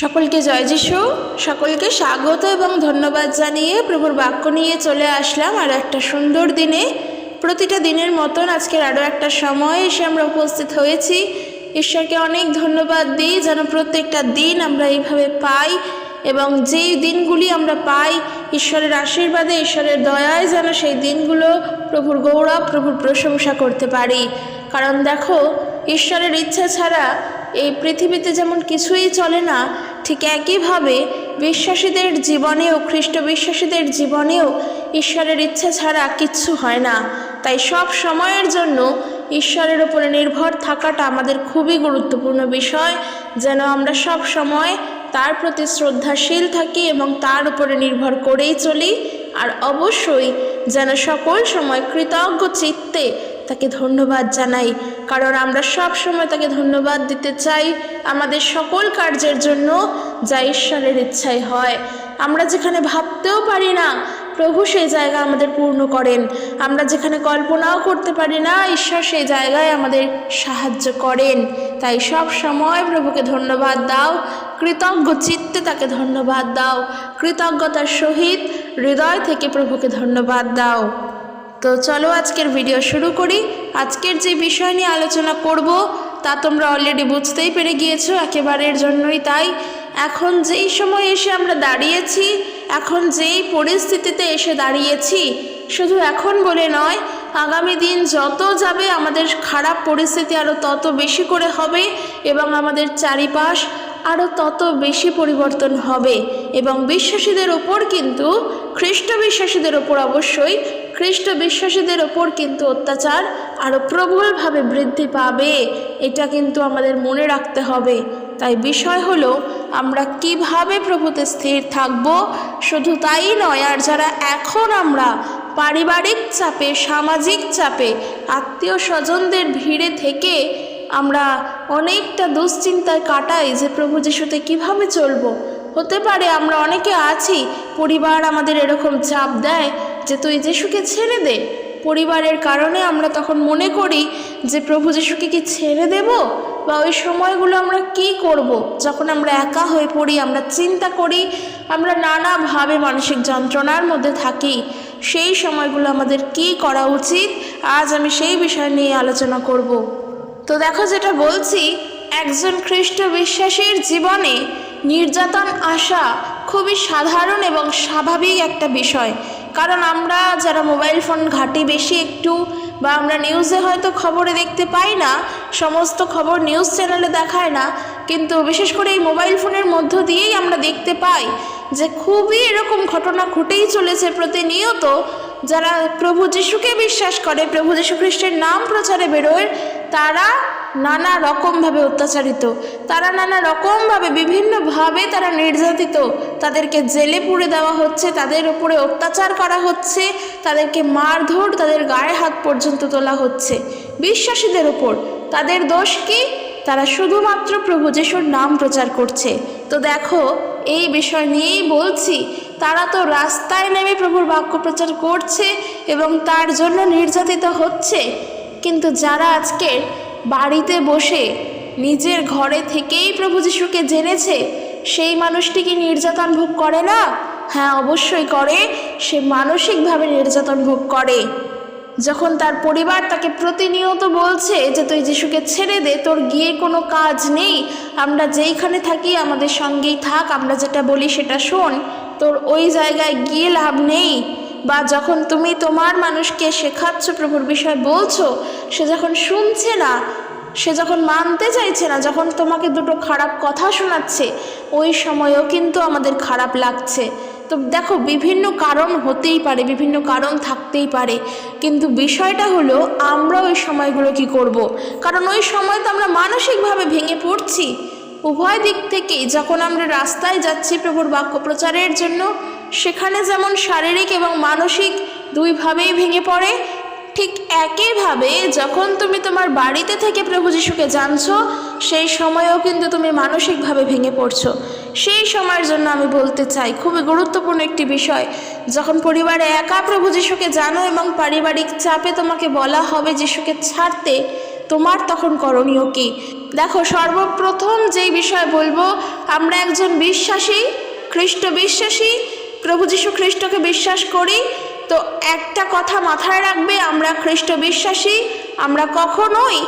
সকলকে জয় যিশু। সকলকে স্বাগত এবং ধন্যবাদ জানিয়ে প্রভুর বাক্য নিয়ে চলে আসলাম আর একটা সুন্দর দিনে। প্রতিটা দিনের মতন আজকের আরও একটা সময় এসে আমরা উপস্থিত হয়েছি। ঈশ্বরকে অনেক ধন্যবাদ দিই যেন প্রত্যেকটা দিন আমরা এইভাবে পাই এবং যেই দিনগুলি আমরা পাই, ঈশ্বরের আশীর্বাদে, ঈশ্বরের দয়ায় যেন সেই দিনগুলো প্রভুর গৌরব, প্রভুর প্রশংসা করতে পারি। কারণ দেখো, ঈশ্বরের ইচ্ছা ছাড়া এই পৃথিবীতে যেমন কিছুই চলে না, ঠিক একইভাবে বিশ্বাসীদের জীবনেও, খ্রিস্ট বিশ্বাসীদের জীবনেও ঈশ্বরের ইচ্ছা ছাড়া কিচ্ছু হয় না। তাই সব সময়ের জন্য ঈশ্বরের উপরে নির্ভর থাকাটা আমাদের খুবই গুরুত্বপূর্ণ বিষয়, যেন আমরা সব সময় তার প্রতি শ্রদ্ধাশীল থাকি এবং তার উপরে নির্ভর করেই চলি, আর অবশ্যই যেন সকল সময় কৃতজ্ঞ চিত্তে তাকে ধন্যবাদ জানাই। কারণ আমরা সব সময় তাকে ধন্যবাদ দিতে চাই। আমাদের সকল কার্যের জন্য যা ঈশ্বরের ইচ্ছাই হয়। আমরা যেখানে ভাবতেও পারি না, প্রভু সেই জায়গা আমাদের পূর্ণ করেন। আমরা যেখানে কল্পনাও করতে পারি না, ঈশ্বর সেই জায়গায় আমাদের সাহায্য করেন। তাই সব সময় প্রভুকে ধন্যবাদ দাও। কৃতজ্ঞ চিত্তে তাকে ধন্যবাদ দাও। কৃতজ্ঞতার সহিত হৃদয় থেকে প্রভুকে ধন্যবাদ দাও। তো চলো আজকের ভিডিও শুরু করি। আজকের যে বিষয় নিয়ে আলোচনা করব, তা তোমরা অলরেডি বুঝতেই পেরে গিয়েছো, একেবারের জন্যই তাই। এখন যেই সময় এসে আমরা দাঁড়িয়েছি, এখন যেই পরিস্থিতিতে এসে দাঁড়িয়েছি, শুধু এখন বলে নয়, আগামী দিন যত যাবে আমাদের খারাপ পরিস্থিতি আরও তত বেশি করে হবে এবং আমাদের চারিপাশ আরও তত বেশি পরিবর্তন হবে। এবং বিশ্বাসীদের ওপর কিন্তু খ্রিস্ট বিশ্বাসীদের ওপর অবশ্যই খ্রিস্ট বিশ্বাসীদের ওপর কিন্তু অত্যাচার আরও প্রবলভাবে বৃদ্ধি পাবে। এটা কিন্তু আমাদের মনে রাখতে হবে। তাই বিষয় হলো, আমরা কীভাবে প্রভুতে স্থির থাকব? শুধু তাই নয়, আর যারা এখন আমরা পারিবারিক চাপে, সামাজিক চাপে আত্মীয় স্বজনদের ভিড়ে থেকে আমরা অনেকটা দুশ্চিন্তায় কাটাই যে প্রভু যিশুতে কীভাবে চলবো? হতে পারে আমরা অনেকে আছি, পরিবার আমাদের এরকম চাপ দেয় যে তুই যিশুকে ছেড়ে দে। পরিবারের কারণে আমরা তখন মনে করি যে প্রভু যিশুকে কি ছেড়ে দেব? বা ওই সময়গুলো আমরা কি করব। যখন আমরা একা হয়ে পড়ি, আমরা চিন্তা করি, আমরা নানাভাবে মানসিক যন্ত্রণার মধ্যে থাকি, সেই সময়গুলো আমাদের কি করা উচিত? আজ আমি সেই বিষয় নিয়ে আলোচনা করব। তো দেখো যেটা বলছি, একজন খ্রিস্ট বিশ্বাসীর জীবনে নির্যাতন আসা খুবই সাধারণ এবং স্বাভাবিক একটা বিষয়। কারণ আমরা যারা মোবাইল ফোন ঘাঁটি বেশি একটু বা আমরা নিউজে হয়তো খবরে দেখতে পাই না, সমস্ত খবর নিউজ চ্যানেলে দেখায় না, কিন্তু বিশেষ করে এই মোবাইল ফোনের মধ্য দিয়েই আমরা দেখতে পাই যে খুবই এরকম ঘটনা ঘটেই চলেছে প্রতিনিয়ত, যারা প্রভু যিশুকে বিশ্বাস করে, প্রভু যীশু খ্রিস্টের নাম প্রচারে বেরোয়, তারা নানা রকমভাবে অত্যাচারিত। তারা নানা রকমভাবে, বিভিন্নভাবে তারা নির্যাতিত। তাদেরকে জেলে পুড়ে দেওয়া হচ্ছে, তাদের উপরে অত্যাচার করা হচ্ছে, তাদেরকে মারধর, তাদের গায়ে হাত পর্যন্ত তোলা হচ্ছে। বিশ্বাসীদের ওপর তাদের দোষ কি? তারা শুধুমাত্র প্রভু যিশুর নাম প্রচার করছে। তো দেখো, এই বিষয় নিয়েই বলছি, তারা তো রাস্তায় নেমে প্রভুর বাক্য প্রচার করছে এবং তার জন্য নির্যাতিত হচ্ছে। কিন্তু যারা আজকে বাড়িতে বসে নিজের ঘরে থেকেই প্রভু যিশুকে জেনেছে, সেই মানুষটি কি নির্যাতন ভোগ করে না? হ্যাঁ অবশ্যই করে। সে মানসিকভাবে নির্যাতন ভোগ করে। যখন তার পরিবার তাকে প্রতিনিয়ত বলছে যে, তুই যিশুকে ছেড়ে দে, তোর গিয়ে কোনো কাজ নেই। আমরা যেইখানে থাকি, আমাদের সঙ্গেই থাক। আমরা যেটা বলি সেটা শোন। তোর ওই জায়গায় গিয়ে লাভ নেই। বা যখন তুমি তোমার মানুষকে শেখাচ্ছ প্রভুর বিষয় বলছো, সে যখন শুনছে না, সে যখন মানতে চাইছে না, যখন তোমাকে দুটো খারাপ কথা শোনাচ্ছে, ওই সময়ও কিন্তু আমাদের খারাপ লাগছে। তো দেখো, বিভিন্ন কারণ হতেই পারে, বিভিন্ন কারণ থাকতেই পারে। কিন্তু বিষয়টা হলো, আমরা ওই সময়গুলো কি করব। কারণ ওই সময় তো আমরা মানসিকভাবে ভেঙে পড়ছি। উভয় দিক থেকেই যখন আমরা রাস্তায় যাচ্ছি প্রভুর বাক্য প্রচারের জন্য সেখানে যেমন শারীরিক এবং মানসিক দুইভাবেই ভেঙে পড়ে, ঠিক একইভাবে যখন তুমি তোমার বাড়িতে থেকে প্রভু যিশুকে জানছো, সেই সময়েও কিন্তু তুমি মানসিকভাবে ভেঙে পড়ছো। সেই সময়ের জন্য আমি বলতে চাই, খুবই গুরুত্বপূর্ণ একটি বিষয়, যখন পরিবারে একা প্রভু যিশুকে জানো এবং পারিবারিক চাপে তোমাকে বলা হবে যিশুকে ছাড়তে, তোমার তখন করণীয় কি? দেখো, সর্বপ্রথম যেই বিষয় বলব, আমরা একজন বিশ্বাসী, খ্রিস্ট বিশ্বাসী প্রভু যীশু খ্রিস্টকে বিশ্বাস করি, তো একটা কথা মাথায় রাখবে, আমরা খ্রিস্ট বিশ্বাসী, আমরা কখনোই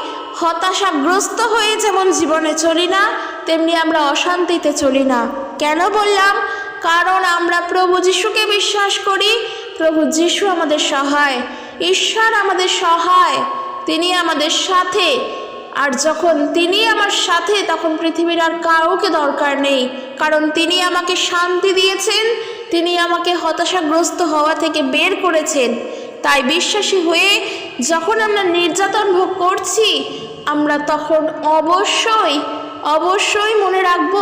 হতাশাগ্রস্ত হয়ে যেমন জীবনে চলি না, তেমনি আমরা অশান্তিতে চলি না। কেন বললাম? কারণ আমরা প্রভু যিশুকে বিশ্বাস করি, প্রভু যিশু আমাদের সহায়, ঈশ্বর আমাদের সহায়, তিনি আমাদের সাথে, আর যখন তিনি আমার সাথে, তখন পৃথিবীর আর কাউকে দরকার নেই, কারণ তিনি আমাকে শান্তি দিয়েছেন তিনি আমাকে হতাশাগ্রস্ত হওয়া থেকে বের করেছেন। তাই বিশ্বাসী হয়ে যখন আমরা নির্যাতন ভোগ করছি, আমরা তখন অবশ্যই অবশ্যই মনে রাখব,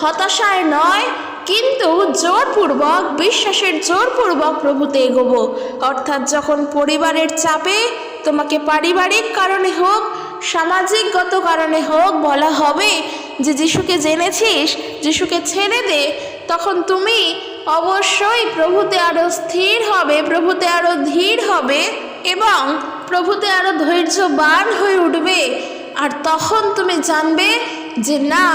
হতাশায় নয়, কিন্তু জোরপূর্বক, বিশ্বাসের জোরপূর্বক প্রভুতে এগোবো। অর্থাৎ যখন পরিবারের চাপে, তোমাকে পারিবারিক কারণে হোক, সামাজিকগত কারণে হোক, বলা হবে যে, যিশুকে জেনেছিস, যিশুকে ছেড়ে দে, তখন তুমি অবশ্যই প্রভুতে আরও স্থির হবে, প্রভুতে আরও ধীর হবে এবং প্রভুতে আরও ধৈর্যবান হয়ে উঠবে। আর তখন তুমি জানবে যে না,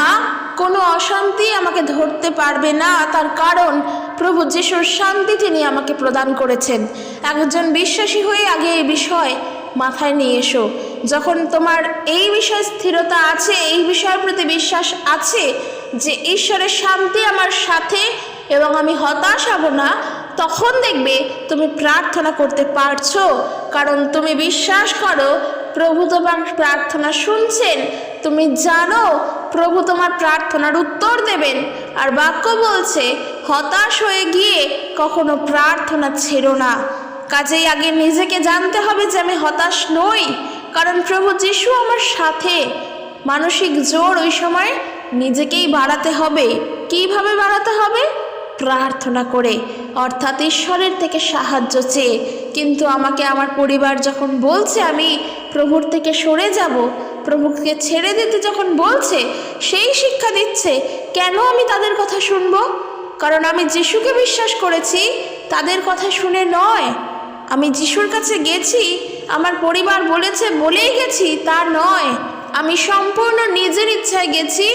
কোনো অশান্তি আমাকে ধরতে পারবে না। তার কারণ প্রভু যিশুর শান্তি তিনি আমাকে প্রদান করেছেন। একজন বিশ্বাসী হয়ে আগে এই বিষয় মাথায় নিয়ে এসো। যখন তোমার এই বিষয়ে স্থিরতা আছে, এই বিষয়ের প্রতি বিশ্বাস আছে যে ঈশ্বরের শান্তি আমার সাথে এবং আমি হতাশ হব না, তখন দেখবে তুমি প্রার্থনা করতে পারছ। কারণ তুমি বিশ্বাস করো, প্রভু তোমার প্রার্থনা শুনছেন। তুমি জানো, প্রভু তোমার প্রার্থনার উত্তর দেবেন। আর বাক্য বলছে, হতাশ হয়ে গিয়ে কখনো প্রার্থনা ছেড়ো না। কাজেই আগে নিজেকে জানতে হবে যে আমি হতাশ নই। কারণ প্রভু যিশু আমার সাথে। মানসিক জোর ওই সময় নিজেকেই বাড়াতে হবে। কীভাবে বাড়াতে হবে? প্রার্থনা করে, অর্থাৎ ঈশ্বরের থেকে সাহায্য চেয়ে। কিন্তু আমাকে আমার পরিবার যখন বলছে আমি প্রভুর থেকে সরে যাব, প্রভুকে ছেড়ে দিতে যখন বলছে, সেই শিক্ষা দিচ্ছে, কেন আমি তাদের কথা শুনব? কারণ আমি যিশুকে বিশ্বাস করেছি, তাদের কথা শুনে নয়। আমি যিশুর কাছে গেছি, আমার পরিবার বলেছে, বলেই গেছি, তা নয়। আমি সম্পূর্ণ নিজের ইচ্ছায় গেছি,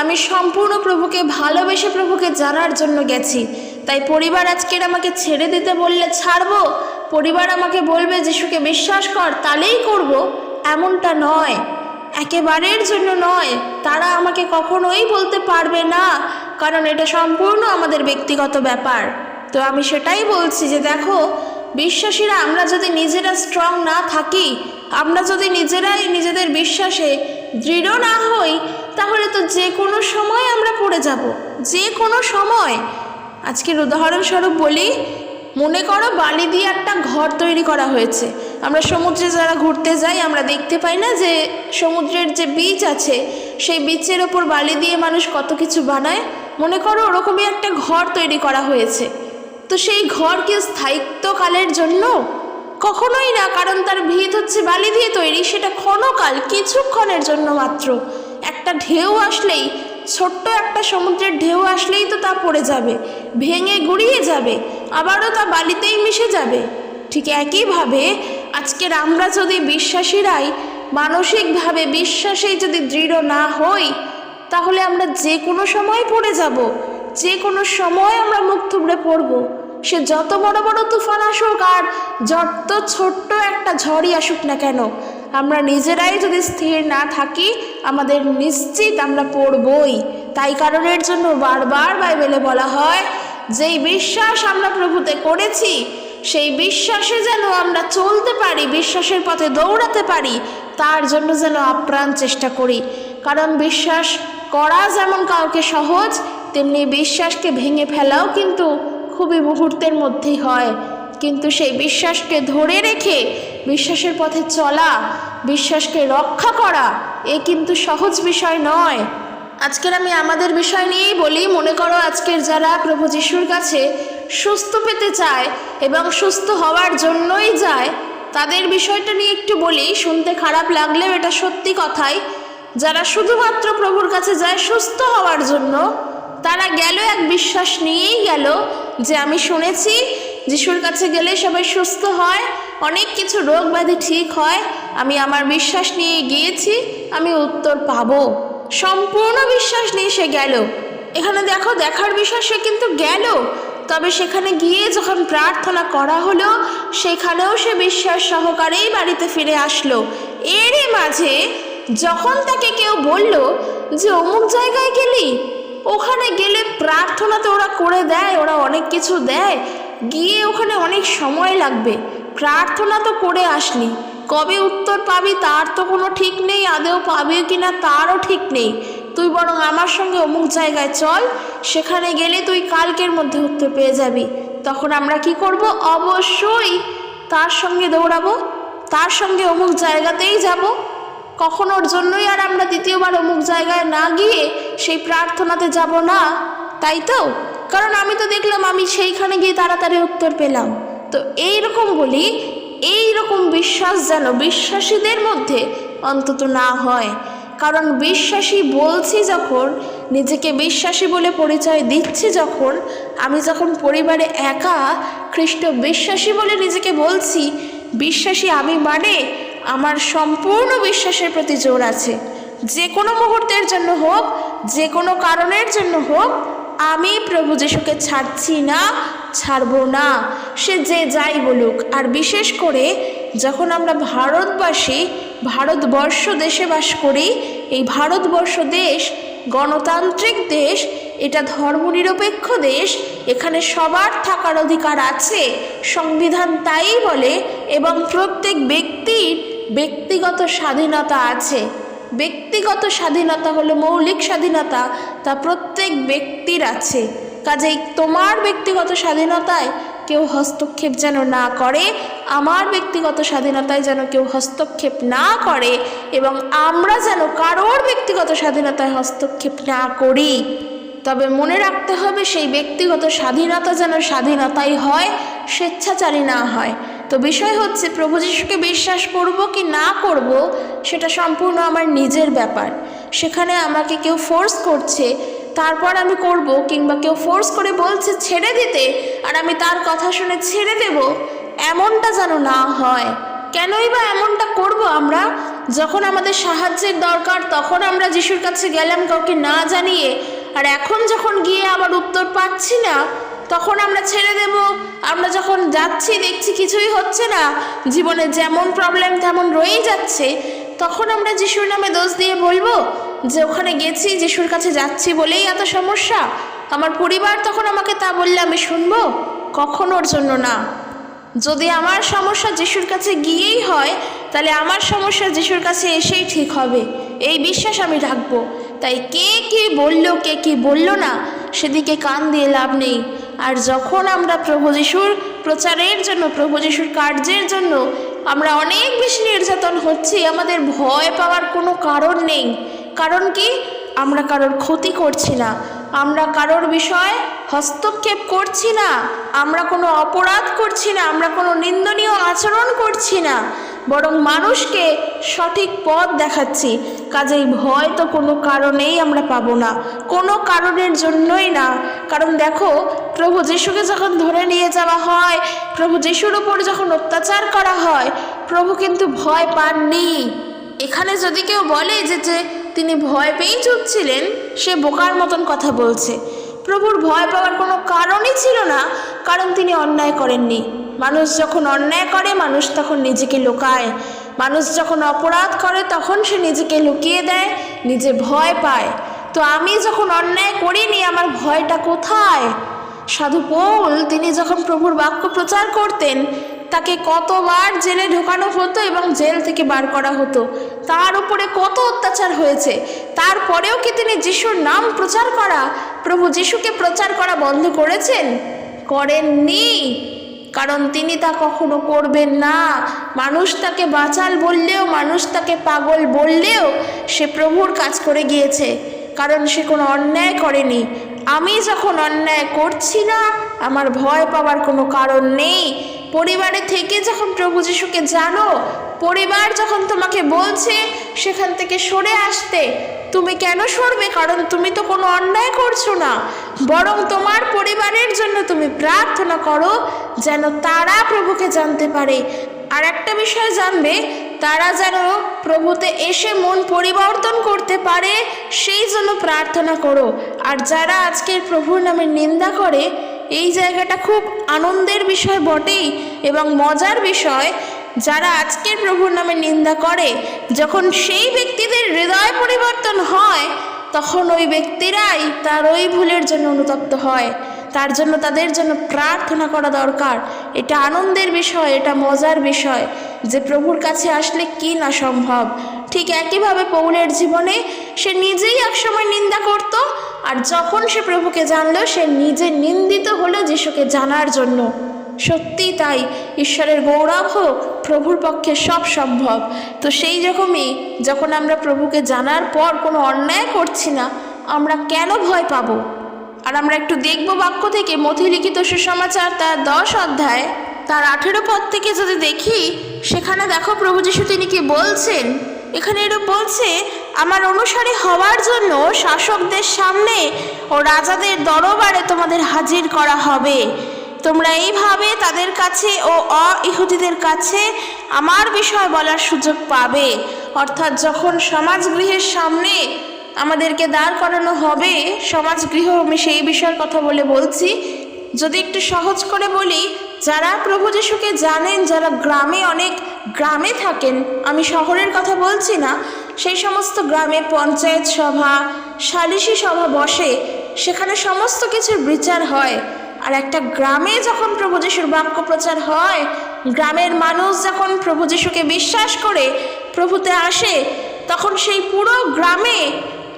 আমি সম্পূর্ণ প্রভুকে ভালোবেসে প্রভুকে জানার জন্য গেছি। তাই পরিবার আজকের আমাকে ছেড়ে দিতে বললে ছাড়বো, পরিবার আমাকে বলবে, যিশুকে বিশ্বাস কর, তাহলেই করব। এমনটা নয়, একেবারের জন্য নয়, তারা আমাকে কখনোই বলতে পারবে না, কারণ এটা সম্পূর্ণ আমাদের ব্যক্তিগত ব্যাপার। তো আমি সেটাই বলছি যে দেখো বিশ্বাসীরা, আমরা যদি নিজেরা স্ট্রং না থাকি, আমরা যদি নিজেরাই নিজেদের বিশ্বাসে দৃঢ় না হই, তাহলে তো যে কোনো সময় আমরা পড়ে যাব। যে কোনো সময়। আজকের উদাহরণস্বরূপ বলি, মনে করো বালি দিয়ে একটা ঘর তৈরি করা হয়েছে। আমরা সমুদ্রে যারা ঘুরতে যাই, আমরা দেখতে পাই না যে সমুদ্রের যে বীচ আছে, সেই বীচের ওপর বালি দিয়ে মানুষ কত কিছু বানায়। মনে করো ওরকমই একটা ঘর তৈরি করা হয়েছে। তো সেই ঘর কি স্থায়িত্বকালের জন্য? কখনোই না, কারণ তার ভিত হচ্ছে বালি দিয়ে তৈরি, সেটা ক্ষণকাল, কিছুক্ষণের জন্য মাত্র। একটা ঢেউ আসলেই, ছোট্ট একটা সমুদ্রের ঢেউ আসলেই তো তা পড়ে যাবে, ভেঙে গুড়িয়ে যাবে, আবারও তা বালিতেই মিশে যাবে। ঠিক একইভাবে আজকের আমরা যদি বিশ্বাসীরাই, মানসিকভাবে বিশ্বাসেই যদি দৃঢ় না হই, তাহলে আমরা যে কোনো সময় পড়ে যাব, যে কোনো সময় আমরা মুখ থুবড়ে পড়ব। সে যত বড় বড় তুফান আসুক আর যত ছোট্ট একটা ঝড়ই আসুক না কেন, আমরা নিজেরাই যদি স্থির না থাকি, আমাদের নিশ্চিত আমরা পড়বই। তাই কারণের জন্য বারবার বাইবেলে বলা হয়, যেই বিশ্বাস আমরা প্রভুতে করেছি, সেই বিশ্বাসে যেন আমরা চলতে পারি, বিশ্বাসের পথে দৌড়াতে পারি, তার জন্য যেন আপ্রাণ চেষ্টা করি। কারণ বিশ্বাস করা যেমন কাউকে সহজ, তেমনি বিশ্বাসকে ভেঙে ফেলাও কিন্তু খুবই মুহূর্তের মধ্যেই হয়। কিন্তু সেই বিশ্বাসকে ধরে রেখে, বিশ্বাসের পথে চলা, বিশ্বাসকে রক্ষা করা, এ কিন্তু সহজ বিষয় নয়। আজকের আমি আমাদের বিষয় নিয়েই বলি, মনে করো আজকের যারা প্রভু যিশুর কাছে সুস্থ পেতে চায় এবং সুস্থ হওয়ার জন্যই যায়, তাদের বিষয়টা নিয়ে একটু বলি, শুনতে খারাপ লাগলেও এটা সত্যি কথাই। যারা শুধুমাত্র প্রভুর কাছে যায় সুস্থ হওয়ার জন্য তারা গেল, এক বিশ্বাস নিয়েই গেল যে আমি শুনেছি, যিশুর কাছে গেলে সবাই সুস্থ হয়, অনেক কিছু রোগ ব্যাধি ঠিক হয়, আমি আমার বিশ্বাস নিয়ে গিয়েছি, আমি উত্তর পাবো। সম্পূর্ণ বিশ্বাস নিয়ে সে গেল। এখানে দেখো, দেখার বিষয় সে কিন্তু গেল। তবে সেখানে গিয়ে যখন প্রার্থনা করা হলো, সেখানেও সে বিশ্বাস সহকারেই বাড়িতে ফিরে আসলো। এরই মাঝে যখন তাকে কেউ বলল যে, অমুক জায়গায় গেলি? ওখানে গেলে প্রার্থনা তো ওরা করে দেয়, ওরা অনেক কিছু দেয়। গিয়ে ওখানে অনেক সময় লাগবে। প্রার্থনা তো করে আসলি। কবে উত্তর পাবি তার তো কোনো ঠিক নেই, আদেও পাবি কি না তারও ঠিক নেই। তুই বরং আমার সঙ্গে অমুক জায়গায় চল, সেখানে গেলে তুই কালকের মধ্যে উত্তর পেয়ে যাবি। তখন আমরা কি করব? অবশ্যই তার সঙ্গে দৌড়াবো, তার সঙ্গে অমুক জায়গাতেই যাব। কখনোর জন্যই আর আমরা দ্বিতীয়বার অমুক জায়গায় না গিয়ে সেই প্রার্থনাতে যাব না? তাই তো? কারণ আমি তো দেখলাম আমি সেইখানে গিয়ে তাড়াতাড়ি উত্তর পেলাম। তো এই রকম বলি এই রকম বিশ্বাস যেন বিশ্বাসীদের মধ্যে অন্তত না হয়। কারণ বিশ্বাসী বলছি যখন, নিজেকে বিশ্বাসী বলে পরিচয় দিচ্ছি যখন, আমি যখন পরিবারে একা খ্রিস্ট বিশ্বাসী বলে নিজেকে বলছি, বিশ্বাসী আমি মানে আমার সম্পূর্ণ বিশ্বাসের প্রতি জোর আছে। যে কোনো মুহূর্তের জন্য হোক, যে কোনো কারণের জন্য হোক, আমি প্রভু যিশুকে ছাড়ছি না, ছাড়বো না। সে যে যাই বলুক, আর বিশেষ করে যখন আমরা ভারতবাসী, ভারতবর্ষ দেশে বাস করি, এই ভারতবর্ষ দেশ, গণতান্ত্রিক দেশ, এটা ধর্মনিরপেক্ষ দেশ, এখানে সবার থাকার অধিকার আছে, সংবিধান তাই বলে, এবং প্রত্যেক ব্যক্তির ব্যক্তিগত স্বাধীনতা আছে। ব্যক্তিগত স্বাধীনতা হলো মৌলিক স্বাধীনতা, তা প্রত্যেক ব্যক্তির আছে। কাজেই তোমার ব্যক্তিগত স্বাধীনতায় কেউ হস্তক্ষেপ যেন না করে, আমার ব্যক্তিগত স্বাধীনতায় যেন কেউ হস্তক্ষেপ না করে এবং আমরা যেন কারোর ব্যক্তিগত স্বাধীনতায় হস্তক্ষেপ না করি। তবে মনে রাখতে হবে, সেই ব্যক্তিগত স্বাধীনতা যেন স্বাধীনতাই হয়, স্বেচ্ছাচারী না হয়। তো বিষয় হচ্ছে, প্রভু যিশুকে বিশ্বাস করব কি না করব, সেটা সম্পূর্ণ আমার নিজের ব্যাপার। সেখানে আমাকে কেউ ফোর্স করছে, তারপর আমি করব কিংবা কেউ ফোর্স করে বলছে, ছেড়ে দিতে। আর আমি তার কথা শুনে ছেড়ে দেব, এমনটা যেন না হয়। কেনই বা এমনটা করব আমরা? যখন আমাদের সাহায্যের দরকার, তখন আমরা যিশুর কাছে গেলাম কাউকে না জানিয়ে। আর এখন যখন গিয়ে আবার উত্তর পাচ্ছি না তখন আমরা ছেড়ে দেব। আমরা যখন যাচ্ছি, দেখছি কিছুই হচ্ছে না। জীবনে যেমন প্রবলেম তেমন রয়েই যাচ্ছে। তখন আমরা যিশুর নামে দোষ দিয়ে বলব যে, ওখানে গেছি, যিশুর কাছে যাচ্ছি বলেই এত সমস্যা। আমার পরিবার তখন আমাকে তা বললে আমি শুনব। কখনোর জন্য না। যদি আমার সমস্যা যিশুর কাছে গিয়েই হয়, তাহলে আমার সমস্যা যিশুর কাছে এসেই ঠিক হবে। এই বিশ্বাস আমি রাখব। তাই কে কি বলল, কে কি বলল না, সেদিকে কান দিয়ে লাভ নেই। আর যখন আমরা প্রভু যিশুর প্রচারের জন্য, প্রভু যিশুর কার্যের জন্য আমরা অনেক বেশি নির্যাতন হচ্ছি, আমাদের ভয় পাওয়ার কোনো কারণ নেই। কারণ কি? আমরা কারোর ক্ষতি করছি না। আমরা কারোর বিষয়ে হস্তক্ষেপ করছি না। আমরা কোনো অপরাধ করছি না। আমরা কোনো নিন্দনীয় আচরণ করছি না। বরং মানুষকে সঠিক পথ দেখাচ্ছি। কাজেই ভয় তো কোনো কারণেই আমরা পাবো না। কোনো কারণের জন্যই না। কারণ দেখো, প্রভু যিশুকে যখন ধরে নিয়ে যাওয়া হয়, প্রভু যিশুর উপর যখন অত্যাচার করা হয়, প্রভু কিন্তু ভয় পাননি। এখানে যদি কেউ বলে যে যে তিনি ভয় পেয়েই চুপ ছিলেন সে বোকার মতন কথা বলছে। প্রভুর ভয় পাওয়ার কোনো কারণই ছিল না, কারণ তিনি অন্যায় করেননি। মানুষ যখন অন্যায় করে, মানুষ তখন নিজেকে লুকায়। মানুষ যখন অপরাধ করে, তখন সে নিজেকে লুকিয়ে দেয়, নিজে ভয় পায়। তো আমি যখন অন্যায় করিনি, আমার ভয়টা কোথায়? সাধু পৌল, তিনি যখন প্রভুর বাক্য প্রচার করতেন, তাকে কতবার জেলে ঢোকানো হতো এবং জেল থেকে বার করা হতো। তার উপরে কত অত্যাচার হয়েছে। তারপরেও কি তিনি যিশুর নাম প্রচার করা, প্রভু যিশুকে প্রচার করা বন্ধ করেছেন? করেননি। কারণ তিনি তা কখনো করবেন না। মানুষ তাকে বাঁচাল বললেও, মানুষ তাকে পাগল বললেও সে প্রভুর কাজ করে গিয়েছে। কারণ সে কোনো অন্যায় করেনি। আমি যখন অন্যায় করছি না, আমার ভয় পাওয়ার কোনো কারণ নেই। পরিবারে থেকে যখন প্রভু যিশুকে জানো, পরিবার যখন তোমাকে বলছে, সেখান থেকে সরে আসতে, তুমি কেন সরবে? কারণ তুমি তো কোনো অন্যায় করছ না। বরং তোমার পরিবারের জন্য তুমি প্রার্থনা করো, যেন তারা প্রভুকে জানতে পারে। আর একটা বিষয় জানবে তারা যেন প্রভুতে এসে মন পরিবর্তন করতে পারে, সেই জন্য প্রার্থনা করো। আর যারা আজকের প্রভুর নামে নিন্দা করে, এই জায়গাটা খুব আনন্দের বিষয় বটেই এবং মজার বিষয়, যারা আজকের প্রভুর নামে নিন্দা করে, যখন সেই ব্যক্তিদের হৃদয় পরিবর্তন হয়, তখন ওই ব্যক্তিরাই তার ওই ভুলের জন্য অনুতপ্ত হয়। তার জন্য তাদের জন্য প্রার্থনা করা দরকার। এটা আনন্দের বিষয়, এটা মজার বিষয় যে প্রভুর কাছে আসলে কি না সম্ভব। ঠিক একইভাবে পৌলের জীবনে সে নিজেই একসময় নিন্দা করত আর যখন সে প্রভুকে জানলো, সে নিজে নিন্দিত হলো যিশুকে জানার জন্য। সত্যি তাই, ঈশ্বরের গৌরব হোক, প্রভুর পক্ষে সব সম্ভব। তো সেই রকমই যখন আমরা প্রভুকে জানার পর কোনো অন্যায় করছি না, আমরা কেন ভয় পাবো? আর আমরা একটু দেখব বাক্য থেকে মথি লিখিত সুসমাচার তার দশ অধ্যায়। তার আঠেরো পদ থেকে যদি দেখি, সেখানে দেখো প্রভু যিশু তিনি কি বলছেন? এখানে এরূপ বলছে, আমার অনুসারী হওয়ার জন্য শাসকদের সামনে ও রাজাদের দরবারে তোমাদের হাজির করা হবে। তোমরা এইভাবে তাদের কাছে ও অ ইহুদিদের কাছে আমার বিষয় বলার সুযোগ পাবে। অর্থাৎ যখন সমাজগৃহের সামনে আমাদেরকে দাঁড় করানো হবে। সমাজ গৃহ আমি সেই বিষয়ের কথা বলে বলছি। যদি একটু সহজ করে বলি, যারা প্রভু যিশুকে জানেন, যারা গ্রামে অনেক গ্রামে থাকেন, আমি শহরের কথা বলছি না, সেই সমস্ত গ্রামে পঞ্চায়েত সভা, সালিশি সভা বসে, সেখানে সমস্ত কিছুর বিচার হয়। আর একটা গ্রামে যখন প্রভু যিশুর বাক্য প্রচার হয়, গ্রামের মানুষ যখন প্রভু যিশুকে বিশ্বাস করে, প্রভুতে আসে, তখন সেই পুরো গ্রামে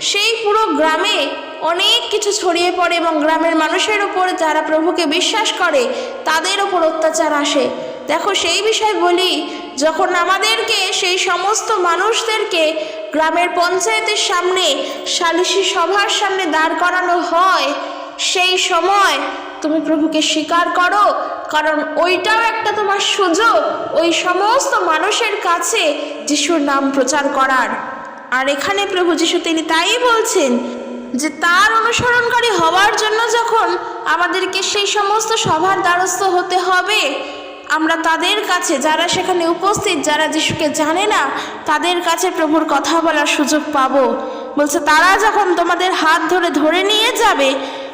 সেই পুরো গ্রামে অনেক কিছু ছড়িয়ে পড়ে এবং গ্রামের মানুষের ওপর যারা প্রভুকে বিশ্বাস করে, তাদের ওপর অত্যাচার আসে। দেখো, সেই বিষয় বলি, যখন আমাদেরকে, সেই সমস্ত মানুষদেরকে গ্রামের পঞ্চায়েতের সামনে, সালিশি সভার সামনে দাঁড় করানো হয়, সেই সময় তুমি প্রভুকে স্বীকার করো, কারণ ওইটাও একটা তোমার সুযোগ, ওই সমস্ত মানুষের কাছে যিশুর নাম প্রচার করার। আর এখানে প্রভু যিশু তিনি তাই বলছেন যে তার অনুসরণকারী হওয়ার জন্য যখন আমাদেরকে সেই সমস্ত সভার দ্বারস্থ হতে হবে, আমরা তাদের কাছে, যারা সেখানে উপস্থিত, যারা যিশুকে জানে না, তাদের কাছে প্রভুর কথা বলার সুযোগ পাবো। বলছে, তারা যখন তোমাদের হাত ধরে ধরে নিয়ে যাবে,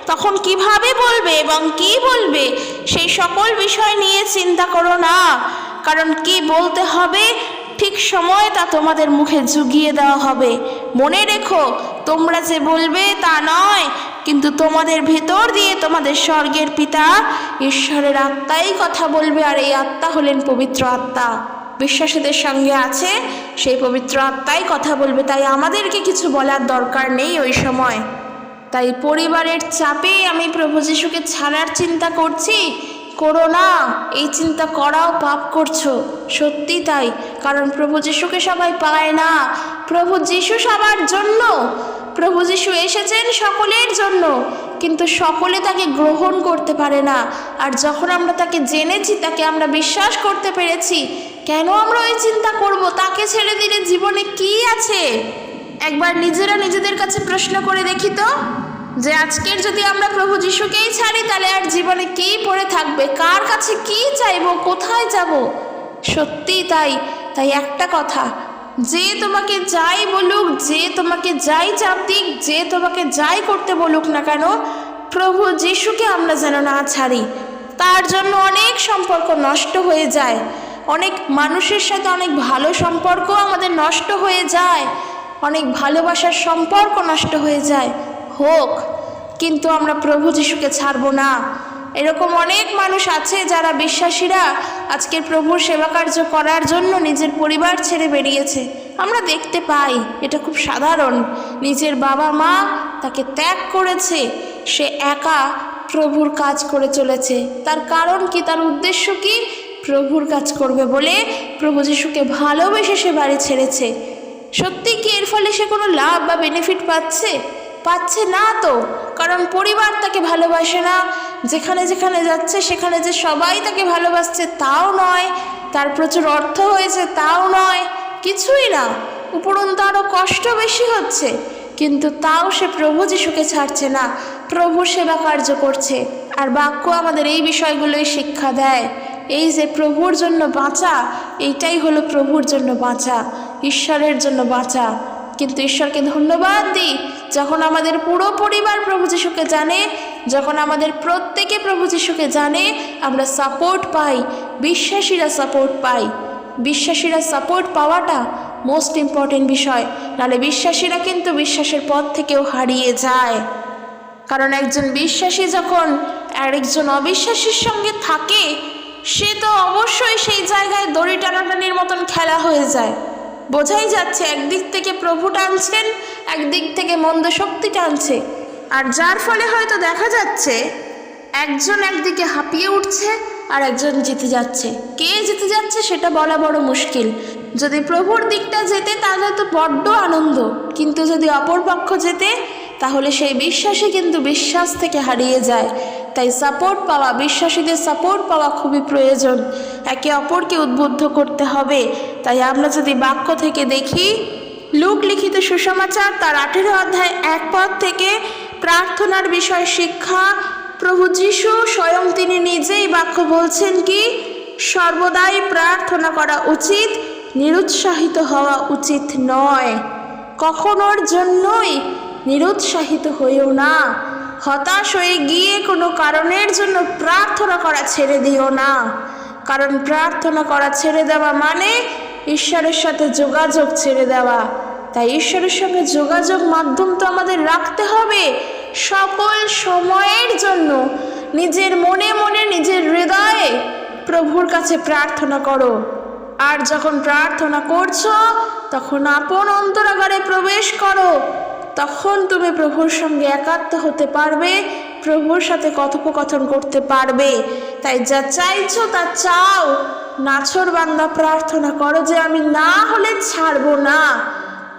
তখন কীভাবে বলবে এবং কি বলবে, সেই সকল বিষয় নিয়ে চিন্তা করো না। কারণ কি বলতে হবে? ঠিক সময় তা তোমাদের মুখে জুগিয়ে দেওয়া হবে। মনে রেখো, তোমরা যে বলবে তা নয়, কিন্তু তোমাদের ভেতর দিয়ে তোমাদের স্বর্গের পিতা ঈশ্বরের আত্মাই কথা বলবে, আর এই আত্মা হলেন পবিত্র আত্মা। বিশ্বাসীদের সঙ্গে আছে, সেই পবিত্র আত্মাই কথা বলবে, তাই আমাদেরকে কিছু বলার দরকার নেই ওই সময়। তাই পরিবারের চাপে আমি প্রভু যিশুকে ছাড়ার চিন্তা করছি করো না। এই চিন্তা করাও পাপ করছ। সত্যি তাই, কারণ প্রভু যিশুকে সবাই পায় না। প্রভু যিশু সবার জন্য। প্রভু যিশু এসেছেন সকলের জন্য, কিন্তু সকলে তাকে গ্রহণ করতে পারে না। আর যখন আমরা তাকে জেনেছি, তাকে আমরা বিশ্বাস করতে পেরেছি, কেন আমরা ওই চিন্তা করব? তাকে ছেড়ে দিলে জীবনে কি আছে? একবার নিজেরা নিজেদের কাছে প্রশ্ন করে দেখি তো। যে আজকের যদি আমরা প্রভু যিশুকেই ছাড়ি, তাহলে আর জীবনে কী পড়ে থাকবে? কার কাছে কি চাইব? কোথায় যাব? সত্যিই তাই তাই একটা কথা, যে তোমাকে যাই বলুক, যে তোমাকে যাই চাপ দিক, যে তোমাকে যাই করতে বলুক না কেন, প্রভু যিশুকে আমরা যেন না ছাড়ি। তার জন্য অনেক সম্পর্ক নষ্ট হয়ে যায়। অনেক মানুষের সাথে অনেক ভালো সম্পর্ক আমাদের নষ্ট হয়ে যায়। অনেক ভালোবাসার সম্পর্ক নষ্ট হয়ে যায়। হোক, কিন্তু আমরা প্রভু যিশুকে ছাড়বো না। এরকম অনেক মানুষ আছে যারা বিশ্বাসীরা আজকের প্রভুর সেবা কার্য করার জন্য নিজের পরিবার ছেড়ে বেরিয়েছে। আমরা দেখতে পাই, এটা খুব সাধারণ। নিজের বাবা মা তাকে ত্যাগ করেছে, সে একা প্রভুর কাজ করে চলেছে। তার কারণ কি? তার উদ্দেশ্য কি? প্রভুর কাজ করবে বলে প্রভু যিশুকে ভালোবেসে সে বাড়ি ছেড়েছে। সত্যি কি এর ফলে সে কোনো লাভ বা বেনিফিট পাচ্ছে? পাচ্ছে না তো। কারণ পরিবার তাকে ভালোবাসে না। যেখানে যেখানে যাচ্ছে, সেখানে যে সবাই তাকে ভালোবাসছে, তাও নয়। তার প্রচুর অর্থ হয়েছে, তাও নয়। কিছুই না। উপরন্তু আরও কষ্ট বেশি হচ্ছে। কিন্তু তাও সে প্রভু যিশুকে ছাড়ছে না। প্রভু সেবা কার্য করছে। আর বাক্য আমাদের এই বিষয়গুলোই শিক্ষা দেয়। এই যে প্রভুর জন্য বাঁচা, এইটাই হলো প্রভুর জন্য বাঁচা, ঈশ্বরের জন্য বাঁচা। কিন্তু ঈশ্বরকে ধন্যবাদ দিই, যখন আমাদের পুরো পরিবার প্রভু যিশুকে জানে, যখন আমাদের প্রত্যেকে প্রভু যিশুকে জানে, আমরা সাপোর্ট পাই, বিশ্বাসীরা সাপোর্ট পাই। বিশ্বাসীরা সাপোর্ট পাওয়াটা মোস্ট ইম্পর্টেন্ট বিষয়, নাহলে বিশ্বাসীরা কিন্তু বিশ্বাসের পথ থেকেও হারিয়ে যায়। কারণ একজন বিশ্বাসী যখন আরেকজন অবিশ্বাসীর সঙ্গে থাকে, সে তো অবশ্যই সেই জায়গায় দড়ি টানাটানির মতন খেলা হয়ে যায়। বোঝাই যাচ্ছে একদিক থেকে প্রভু টানছেন, একদিক থেকে মন্দ শক্তি টানছে। আর যার ফলে হয়তো দেখা যাচ্ছে, একজন একদিকে হাঁপিয়ে উঠছে আর একজন জিতে যাচ্ছে। কে জিতে যাচ্ছে সেটা বলা বড় মুশকিল। যদি প্রভুর দিকটা যেতে তাহলে তো বড্ড আনন্দ। কিন্তু যদি অপর পক্ষ যেতে তাহলে সেই বিশ্বাসই কিন্তু বিশ্বাস থেকে হারিয়ে যায়। তাই সাপোর্ট পাওয়া, বিশ্বাসীদের সাপোর্ট পাওয়া খুবই প্রয়োজন। একে অপরকে উদ্বুদ্ধ করতে হবে। তাই আমরা যদি বাক্য থেকে দেখি, লুক লিখিত সুসমাচার, তার আঠেরো অধ্যায় এক পদ থেকে প্রার্থনার বিষয় শিক্ষা, প্রভু যিশু স্বয়ং তিনি নিজেই বাক্য বলছেন কি, সর্বদাই প্রার্থনা করা উচিত, নিরুৎসাহিত হওয়া উচিত নয়। কখনোর জন্যই নিরুৎসাহিত হইও না। হতাশ হয়ে গিয়ে কোনো কারণের জন্য প্রার্থনা করা ছেড়ে দিও না। কারণ প্রার্থনা করা ছেড়ে দেওয়া মানে ঈশ্বরের সাথে যোগাযোগ ছেড়ে দেওয়া। তাই ঈশ্বরের সঙ্গে যোগাযোগ মাধ্যম তো আমাদের রাখতে হবে। সকল সময়ের জন্য নিজের মনে মনে নিজের হৃদয়ে প্রভুর কাছে প্রার্থনা করো। আর যখন প্রার্থনা করছ, তখন আপন অন্তরাগারে প্রবেশ করো। তখন তুমি প্রভুর সঙ্গে একাত্ম হতে পারবে, প্রভুর সাথে কথোপকথন করতে পারবে। তাই যা চাইছো তা চাও। নাছর বান্দা, প্রার্থনা করো যে আমি না হলে ছাড়বো না।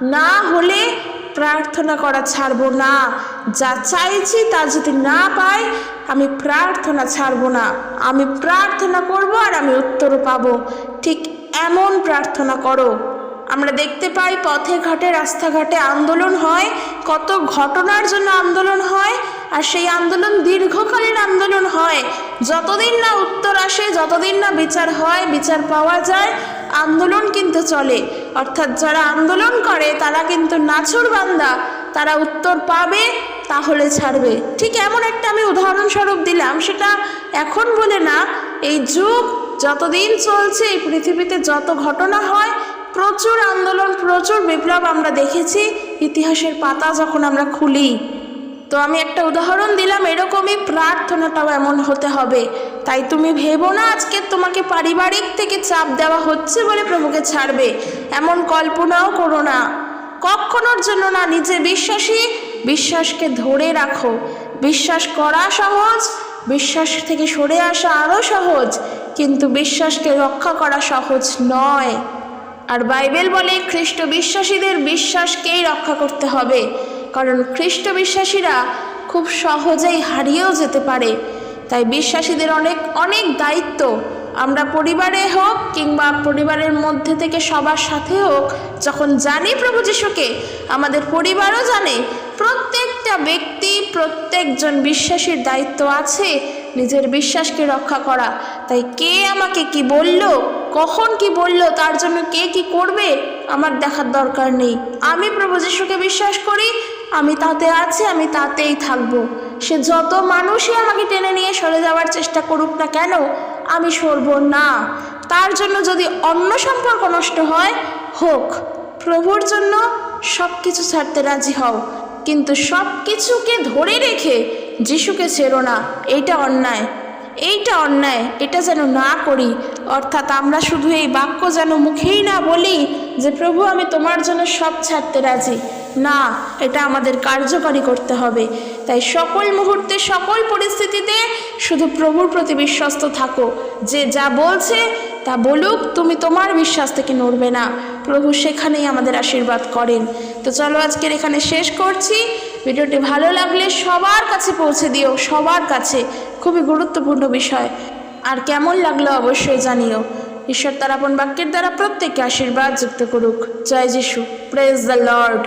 না হলে প্রার্থনা করা ছাড়বো না। যা চাইছি তা যদি না পাই, আমি প্রার্থনা ছাড়বো না। আমি প্রার্থনা করব আর আমি উত্তরও পাবো। ঠিক এমন প্রার্থনা করো। আমরা দেখতে পাই পথে ঘাটে রাস্তাঘাটে আন্দোলন হয়। কত ঘটনার জন্য আন্দোলন হয় আর সেই আন্দোলন দীর্ঘকালীন আন্দোলন হয়। যতদিন না উত্তর আসে, যতদিন না বিচার হয়, বিচার পাওয়া যায়, আন্দোলন কিন্তু চলে। অর্থাৎ যারা আন্দোলন করে, তারা কিন্তু নাছুর বান্দা। তারা উত্তর পাবে, তাহলে ছাড়বে। ঠিক এমন একটা আমি উদাহরণস্বরূপ দিলাম, সেটা এখন বলে না। এই যুগ যতদিন চলছে, এই পৃথিবীতে যত ঘটনা হয় প্রচুর আন্দোলন, প্রচুর বিপ্লব আমরা দেখেছি ইতিহাসের পাতা যখন আমরা খুলি। তো আমি একটা উদাহরণ দিলাম, এরকমই প্রার্থনাটাও এমন হতে হবে। তাই তুমি ভেবো না আজকে তোমাকে পারিবারিক থেকে চাপ দেওয়া হচ্ছে বলে প্রভুকে ছাড়বে। এমন কল্পনাও করো না। কখনোর জন্য না, নিজে বিশ্বাসী, বিশ্বাসকে ধরে রাখো। বিশ্বাস করা সহজ, বিশ্বাস থেকে সরে আসা আরও সহজ। কিন্তু বিশ্বাসকে রক্ষা করা সহজ নয়। আর বাইবেল বলে খ্রিস্ট বিশ্বাসীদের বিশ্বাসকেই রক্ষা করতে হবে। কারণ খ্রিস্ট বিশ্বাসীরা খুব সহজেই হারিয়েও যেতে পারে। তাই বিশ্বাসীদের অনেক অনেক দায়িত্ব আমরা পরিবারে হোক কিংবা পরিবারের মধ্যে থেকে সবার সাথে হোক, যখন জানি প্রভু যিশুকে, আমাদের পরিবারও জানে প্রত্যেকটা ব্যক্তি, প্রত্যেকজন বিশ্বাসীর দায়িত্ব আছে। নিজের বিশ্বাসকে রক্ষা করা। তাই কে আমাকে কি বলল? কখন কি বলল? তার জন্য কে কি করবে? আমার দেখার দরকার নেই। আমি প্রভু যিশুকে বিশ্বাস করি, আমি তাতে আছি, আমি তাতেই থাকব। সে যত মানুষই আমাকে টেনে নিয়ে সরে যাওয়ার চেষ্টা করুক না কেন, আমি সরব না। তার জন্য যদি অন্য সম্পর্ক নষ্ট হয়, হোক, প্রভুর জন্য সব কিছু ছাড়তে রাজি হও। কিন্তু সব কিছুকে ধরে রেখে যিশুকে ছেড়ো না, এইটা অন্যায়। এইটা অন্যায়, এটা যেন না করি। অর্থাৎ আমরা শুধু এই বাক্য যেন মুখেই না বলি যে, প্রভু, আমি তোমার জন্য সব ছাড়তে রাজি। না, এটা আমাদের কার্যকরী করতে হবে। তাই সকল মুহূর্তে, সকল পরিস্থিতিতে শুধু প্রভুর প্রতি বিশ্বস্ত থাকো। যে যা বলছে, তা বলুক, তুমি তোমার বিশ্বাস থেকে নড়বে না। প্রভু সেখানেই আমাদের আশীর্বাদ করেন। তো চলো আজকের এখানে শেষ করছি। ভিডিওটি ভালো লাগলে সবার কাছে পৌঁছে দিও, সবার কাছে। খুবই গুরুত্বপূর্ণ বিষয়। আর কেমন লাগল অবশ্যই জানিও। ঈশ্বর তার আপন বাক্যের দ্বারা প্রত্যেককে আশীর্বাদ যুক্ত করুক। জয় যিশু। Praise the Lord